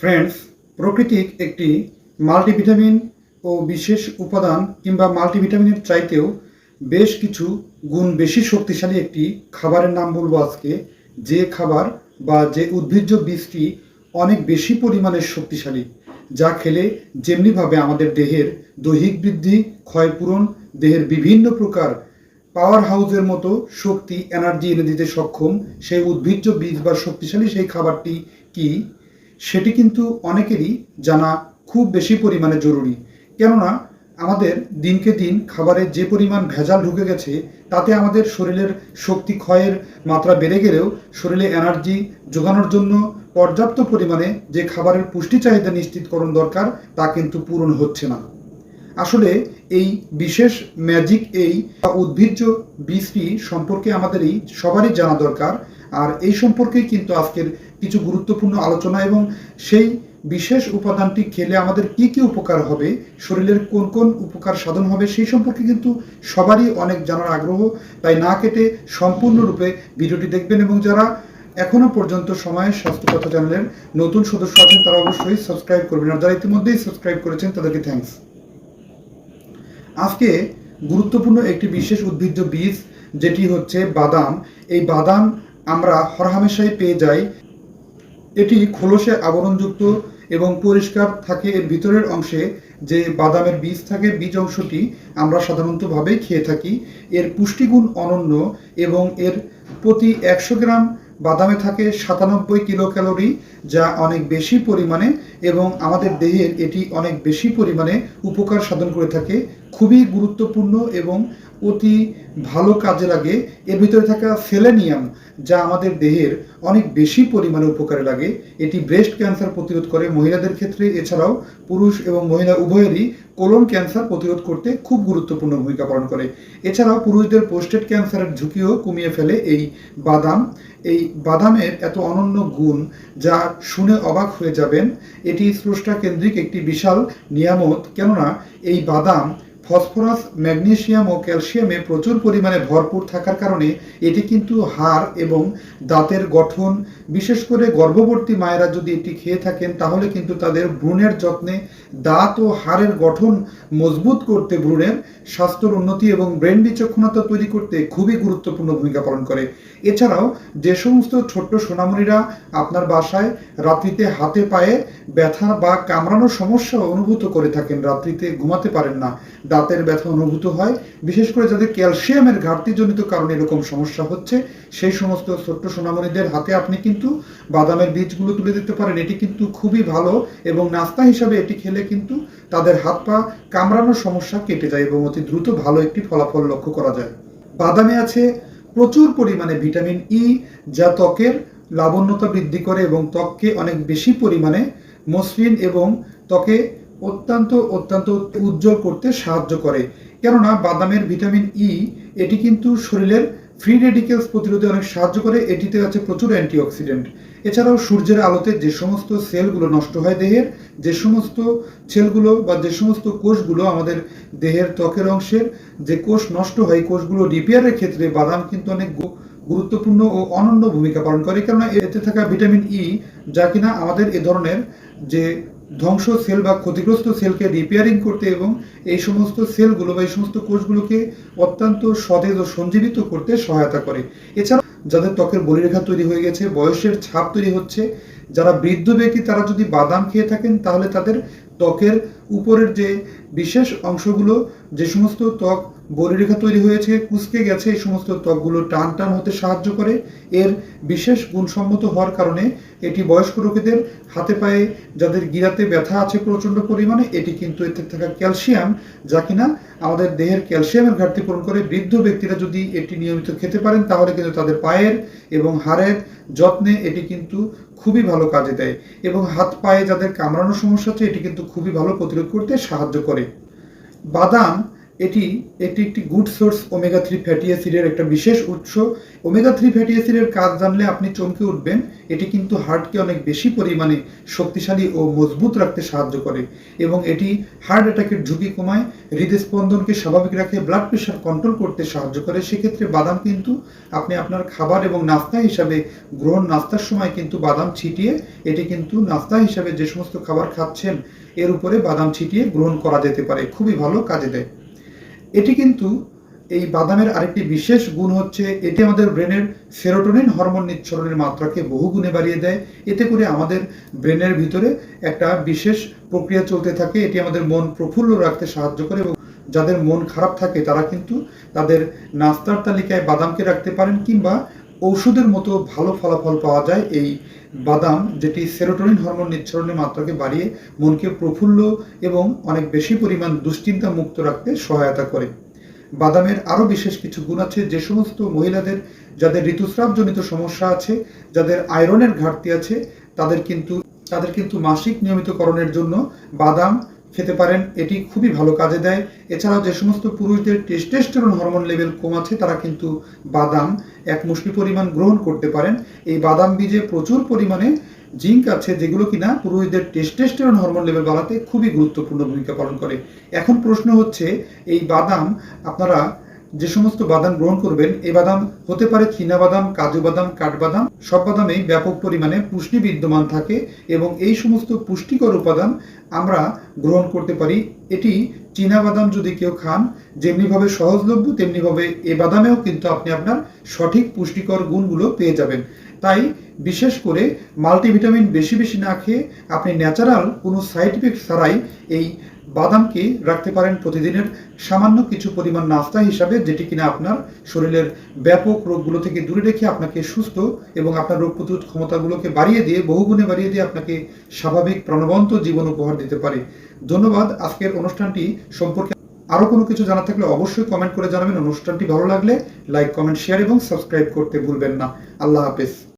Friends প্রকৃতিক একটি multivitamin ও বিশেষ উপাদান কিংবা মাল্টিভিটামিনের চাইতেও বেশ কিছু গুণ বেশি শক্তিশালী একটি খাবারের নাম বলব আজকে। যে খাবার বা যে উদ্ভিজ্জ বীজটি অনেক বেশি পরিমাণে শক্তিশালী, যা খেলে যেমনিভাবে আমাদের দেহের দৈহিক বৃদ্ধি ক্ষয়পূরণ দেহের বিভিন্ন প্রকার পাওয়ার হাউসের মতো শক্তি এনার্জি এনে দিতে সক্ষম সেই উদ্ভিজ্জ বীজ বা শক্তিশালী সেই খাবারটি কি? সেটি কিন্তু অনেকেরই জানা খুব বেশি পরিমাণে জরুরি। কেননা, আমাদের দিনকে দিন খাবারে যে পরিমাণ ভেজাল ঢুকে গেছে, তাতে আমাদের শরীরের শক্তি ক্ষয়ের মাত্রা বেড়ে গেলেও শরীরে এনার্জি যোগানোর জন্য পর্যাপ্ত পরিমাণে যে খাবারের পুষ্টি চাহিদা নিশ্চিতকরণ দরকার, তা কিন্তু পূরণ হচ্ছে না। আসলে এই বিশেষ ম্যাজিক এই উদ্ভিজ্জ বীজটি সম্পর্কে আমাদের এই সবারই জানা দরকার। আর এই সম্পর্কেই কিন্তু আজকের কিছু গুরুত্বপূর্ণ আলোচনা এবং সেই বিশেষ উপাদানটি খেলে আমাদের কি কি উপকার হবে, শরীরের কোন কোন উপকার সাধন হবে, সেই সম্পর্কে কিন্তু সবারই অনেক জানার আগ্রহ। তাই না কেটে সম্পূর্ণরূপে ভিডিওটি দেখবেন এবং যারা এখনও পর্যন্ত সময় স্বাস্থ্য কথা চ্যানেলের নতুন সদস্য আছেন, তারা অবশ্যই সাবস্ক্রাইব করবেন। আর যারা ইতিমধ্যেই সাবস্ক্রাইব করেছেন, তাদেরকে থ্যাংকস আজকে গুরুত্বপূর্ণ একটি বিশেষ উদ্ভিজ্জ বীজ, যেটি হচ্ছে বাদাম। এই বাদাম আমরা হরহামেশাই পেয়ে যাই। এটি খোলসে আবরণযুক্ত এবং পরিষ্কার থাকে এর ভিতরের অংশে। যে বাদামের বীজ থাকে, বীজ অংশটি আমরা সাধারণতভাবে খেয়ে থাকি। এর পুষ্টিগুণ অনন্য এবং এর প্রতি একশো গ্রাম বাদামে থাকে সাতানব্বই কিলো ক্যালোরি যা অনেক বেশি পরিমাণে এবং আমাদের দেহের এটি অনেক বেশি পরিমাণে উপকার সাধন করে থাকে। খুবই গুরুত্বপূর্ণ এবং অতি ভালো কাজে লাগে। এর ভিতরে থাকা সেলেনিয়াম, যা আমাদের দেহের অনেক বেশি পরিমাণে উপকারে লাগে, এটি ব্রেস্ট ক্যান্সার প্রতিরোধ করে। মহিলাদের ক্ষেত্রে এছাড়াও পুরুষ এবং মহিলা উভয়েরই কোলন ক্যান্সার প্রতিরোধ করতে খুব গুরুত্বপূর্ণ ভূমিকা পালন করে। এছাড়াও পুরুষদের পোস্টেড ক্যান্সারের ঝুঁকিও কমিয়ে ফেলে এই বাদাম। এই বাদামের এত অনন্য গুণ, যা শুনে অবাক হয়ে যাবেন, এটি স্রষ্টা কেন্দ্রিক একটি বিশাল নিয়ামত। কেননা, এই বাদাম ফসফরাস ম্যাগনেশিয়াম ও ক্যালসিয়ামে প্রচুর পরিমাণে ভরপুর থাকার কারণে এটি কিন্তু হাড় এবং দাঁতের গঠন, বিশেষ করে গর্ভবর্তী মায়েরা যদি এটি খেয়ে থাকেন, তাহলে কিন্তু তাদের ভ্রূণের যত্নে দাঁত ও হাড়ের গঠন মজবুত করতে ভ্রূণের স্বাস্থ্যের উন্নতি এবং ব্রেন বিচক্ষণতা তৈরি করতে খুবই গুরুত্বপূর্ণ ভূমিকা পালন করে। এছাড়াও যে সমস্ত ছোট্ট সোনামণিরা আপনার বাসায় রাত্রিতে হাতে পায়ে ব্যথা বা কামড়ানোর সমস্যা অনুভূত করে থাকেন, রাত্রিতে ঘুমাতে পারেন না দাঁতের ব্যথা অনুভূত হয়। বিশেষ করে যাদের ক্যালসিয়ামের ঘাটতিজনিত কারণে এরকম সমস্যা হচ্ছে, সেই সমস্ত ছোট্ট সোনামণিদের হাতে আপনি কিন্তু বাদামের বীজগুলো তুলে দিতে পারেন। এটি কিন্তু খুবই ভালো এবং নাস্তা হিসাবে এটি খেলে কিন্তু তাদের হাত পা কামড়ানোর সমস্যা কেটে যায় এবং অতি দ্রুত ভালো একটি ফলাফল লক্ষ্য করা যায়। বাদামে আছে প্রচুর পরিমাণে ভিটামিন ই যা ত্বকের লাবণ্যতা বৃদ্ধি করে এবং ত্বককে অনেক বেশি পরিমাণে মসৃণ এবং ত্বকে অত্যন্ত অত্যন্ত উজ্জ্বল করতে সাহায্য করে। কেননা বাদামের ভিটামিন ই এটি কিন্তু শরীরের ফ্রি রেডিকেলস প্রতিরোধে অনেক সাহায্য করে। এটিতে আছে প্রচুর অ্যান্টিঅক্সিডেন্ট এছাড়াও সূর্যের আলোতে যে সমস্ত সেলগুলো নষ্ট হয় দেহের, যে সমস্ত সেলগুলো বা যে সমস্ত কোষগুলো আমাদের দেহের ত্বকের অংশের যে কোষ নষ্ট হয় কোষগুলো রিপেয়ারের ক্ষেত্রে বাদাম কিন্তু অনেক গুরুত্বপূর্ণ ও অনন্য ভূমিকা পালন করে। কেননা এতে থাকা ভিটামিন ই যা কিনা আমাদের এ ধরনের যে ধ্বংস সেল বা ক্ষতিগ্রস্ত সেলকে রিপেয়ারিং করতে এবং এই সমস্ত সেলগুলো বা এই সমস্ত কোষগুলোকে অত্যন্ত সতেজ ও সঞ্জীবিত করতে সহায়তা করে। এছাড়া যাদের ত্বকের বলিরেখা তৈরি হয়ে গেছে, বয়সের ছাপ তৈরি হচ্ছে, যারা বৃদ্ধ ব্যক্তি তারা যদি বাদাম খেয়ে থাকেন, তাহলে তাদের ত্বকের উপরের যে বিশেষ অংশগুলো, যে সমস্ত ত্বক বলিরেখা তৈরি হয়েছে, কুচকে গেছে, এই সমস্ত ত্বকগুলো টান টান হতে সাহায্য করে। এর বিশেষ গুণসম্মত হওয়ার কারণে এটি বয়স্ক রোগীদের হাতে পায়ে যাদের গিরাতে ব্যথা আছে প্রচণ্ড পরিমাণে, এটি কিন্তু এতে থাকা ক্যালসিয়াম, যা কিনা আমাদের দেহের ক্যালসিয়ামের ঘাটতি পূরণ করে। বৃদ্ধ ব্যক্তিরা যদি এটি নিয়মিত খেতে পারেন, তাহলে কিন্তু তাদের পায়ের এবং হাড়ের যত্নে এটি কিন্তু খুবই ভালো কাজে দেয় এবং হাত পায়ে যাদের কামড়ানোর সমস্যা আছে, এটি কিন্তু খুবই ভালো প্রতিরোধ করতে সাহায্য করে। বাদাম এটি এটি একটি good source omega three fatty অ্যাসিডের একটা বিশেষ উৎস। ওমেগা থ্রি ফ্যাটি অ্যাসিডের কাজ জানলে আপনি চমকে উঠবেন। এটি কিন্তু হার্টকে অনেক বেশি পরিমাণে শক্তিশালী ও মজবুত রাখতে সাহায্য করে এবং এটি হার্ট অ্যাটাকের ঝুঁকি কমায়, হৃদস্পন্দনকে স্বাভাবিক রাখে ব্লাড প্রেশার কন্ট্রোল করতে সাহায্য করে। সেক্ষেত্রে বাদাম কিন্তু আপনি আপনার খাবার এবং নাস্তা হিসাবে গ্রহণ নাস্তার সময় কিন্তু বাদাম ছিটিয়ে, এটি কিন্তু নাস্তা হিসাবে যে সমস্ত খাবার খাচ্ছেন, এর উপরে বাদাম ছিটিয়ে গ্রহণ করা যেতে পারে। খুবই ভালো কাজে দেয়। এটি কিন্তু এই বাদামের আরেকটি বিশেষ গুণ হচ্ছে এটি আমাদের ব্রেনের সেরোটোনিন হরমোন নিচ্ছরণের মাত্রাকে বহু গুণে বাড়িয়ে দেয়। এতে করে আমাদের ব্রেনের ভিতরে একটা বিশেষ প্রক্রিয়া চলতে থাকে। এটি আমাদের মন প্রফুল্ল রাখতে সাহায্য করে এবং যাদের মন খারাপ থাকে তারা কিন্তু তাদের নাস্তার তালিকায় বাদামকে রাখতে পারেন কিংবা ঔষধের মতো ভালো ফলাফল পাওয়া যায় এই বাদাম, যেটি সেরোটোনিন হরমোন নিঃসরণের মাত্রাকে বাড়িয়ে মনকে প্রফুল্ল এবং অনেক বেশি পরিমাণ দুশ্চিন্তা মুক্ত রাখতে সহায়তা করে। বাদামের আরও বিশেষ কিছু গুণ আছে, যে সমস্ত মহিলাদের, যাদের ঋতুস্রাবজনিত সমস্যা আছে, যাদের আয়রনের ঘাটতি আছে, তাদের কিন্তু তাদের কিন্তু মাসিক নিয়মিতকরণের জন্য বাদাম খেতে পারেন, এটি খুবই ভালো কাজে দেয়। এছাড়াও যে সমস্ত পুরুষদের টেস্টেস্টেরন হরমোন লেভেল কম আছে তারা কিন্তু বাদাম, এক মুষ্টি পরিমাণ গ্রহণ করতে পারেন। এই বাদাম বীজে প্রচুর পরিমাণে জিঙ্ক আছে, যেগুলো কিনা পুরুষদের টেস্টেস্টেরন হরমোন লেভেল বাড়াতে খুবই গুরুত্বপূর্ণ ভূমিকা পালন করে। এখন প্রশ্ন হচ্ছে, এই বাদাম আপনারা যে সমস্ত বাদাম গ্রহণ করবেন এই বাদাম হতে পারে চীনা বাদাম, কাজু বাদাম কাঠবাদাম সব বাদামেই ব্যাপক পরিমাণে পুষ্টি বিদ্যমান থাকে এবং এই সমস্ত পুষ্টিকর উপাদান আমরা গ্রহণ করতে পারি। এটি চীনা বাদাম যদি কেউ খান, যেমনিভাবে সহজলভ্য, তেমনিভাবে এ বাদামেও কিন্তু আপনি আপনার সঠিক পুষ্টিকর গুণগুলো পেয়ে যাবেন। তাই বিশেষ করে মাল্টিভিটামিন বেশি বেশি না খেয়ে আপনি ন্যাচারাল কোনো সাইড ইফেক্ট ছাড়াই এই বাদামকে রাখতে পারেন প্রতিদিনের সামান্য কিছু পরিমাণ নাস্তা হিসাবে, যেটি কিনা আপনার শরীরের ব্যাপক রোগগুলো থেকে দূরে রেখে আপনাকে সুস্থ এবং আপনার রোগ প্রতিরোধ ক্ষমতাগুলোকে বাড়িয়ে দিয়ে, বহুগুণে বাড়িয়ে দিয়ে আপনাকে স্বাভাবিক প্রাণবন্ত জীবন উপহার দিতে পারে। ধন্যবাদ। আজকের অনুষ্ঠানটি সম্পর্কে আরও কোনো কিছু জানা থাকলে অবশ্যই কমেন্ট করে জানাবেন। অনুষ্ঠানটি ভালো লাগলে লাইক, কমেন্ট, শেয়ার এবং সাবস্ক্রাইব করতে ভুলবেন না। আল্লাহ হাফেজ।